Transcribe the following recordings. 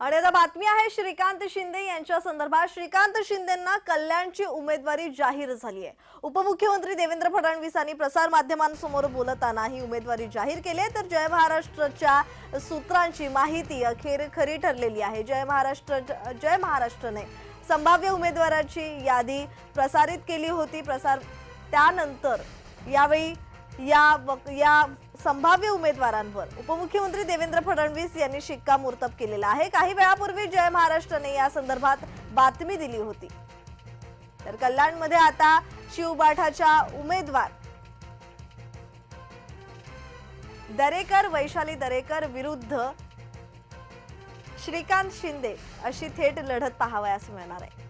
आणि आता बातमी आहे श्रीकांत शिंदे यांच्या संदर्भात. श्रीकांत शिंदेंना कल्याणची उमेदवारी जाहीर झाली आहे. उपमुख्यमंत्री देवेंद्र फडणवीसांनी प्रसार माध्यमांसमोर बोलताना ही उमेदवारी जाहीर केली आहे. तर जय महाराष्ट्रच्या सूत्रांची माहिती अखेर खरी ठरलेली आहे. जय महाराष्ट्र जय महाराष्ट्रने संभाव्य उमेदवाराची यादी प्रसारित केली होती. प्रसार त्यानंतर यावेळी या या संभाव्य उमेदवारांवर. उपमुख्यमंत्री देवेंद्र फडणवीस यांनी शिक्कामोर्तब केलेला आहे. काही वेळापूर्वी जय महाराष्ट्रने या संदर्भात बातमी दिली होती. तर कल्याणमध्ये आता शिवबाठाच्या उमेदवार. दरेकर वैशाली दरेकर विरुद्ध श्रीकांत शिंदे अशी थेट लढत पाहावयास मिळणार आहे.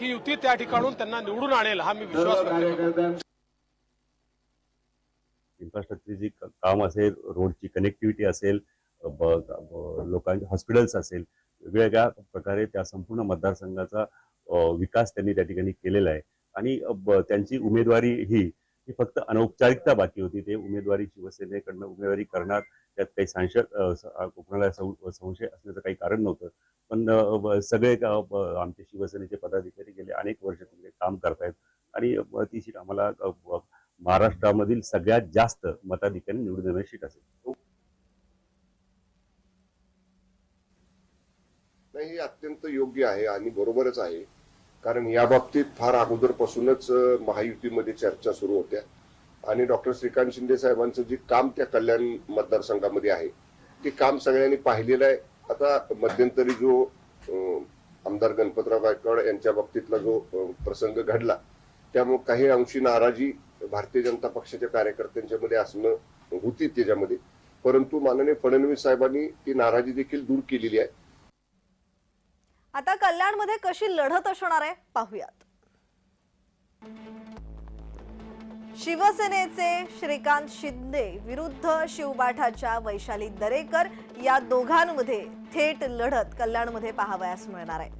ही युती त्या ठिकाणून त्यांना निवडून आणेल हा मी विश्वास करतो. इन्फ्रास्ट्रक्चरची काम असेल रोडची कनेक्टिव्हिटी असेल लोकांचे हॉस्पिटल्स असेल वेगवेगळ्या प्रकारे त्या संपूर्ण मतदारसंघाचा विकास त्यांनी त्या ठिकाणी केलेला आहे. आणि त्यांची उमेदवारी ही ही फक्त अनौपचारिकता बाकी होती. ते उमेदवारी शिवसेनेकडनं उमेदवारी करणार त्यात काही संशय अ, कोणाला संशय असण्याचं काही कारण नव्हतं. पण सगळे आमचे शिवसेनेचे पदाधिकारी गेले अनेक वर्ष तिकडे काम करतायत. आणि ती सीट आम्हाला महाराष्ट्रामधील सगळ्यात जास्त मताधिकारी निवडून देणारी सीट असेल. नाही हे अत्यंत योग्य आहे आणि बरोबरच आहे. कारण या बाबतीत फार अगोदरपासूनच महायुतीमध्ये चर्चा सुरू होत्या. आणि डॉक्टर श्रीकांत शिंदे साहेबांचं जे काम त्या कल्याण मतदारसंघामध्ये आहे ते काम सगळ्यांनी पाहिलेलं आहे. आता मध्यंतरी जो आमदार गणपतराव गायकवाड यांच्या बाबतीतला जो प्रसंग घडला त्यामुळे काही अंशी नाराजी भारतीय जनता पक्षाच्या कार्यकर्त्यांच्यामध्ये असणं होती त्याच्यामध्ये. परंतु माननीय फडणवीस साहेबांनी ती नाराजी देखील दूर केलेली आहे. आता कल्याणमध्ये कशी लढत असणार आहे पाहूयात. शिवसेनेचे श्रीकांत शिंदे विरुद्ध शिवबाठाच्या वैशाली दरेकर या दोघांमध्ये थेट लढत कल्याणमध्ये पाहावयास मिळणार आहे.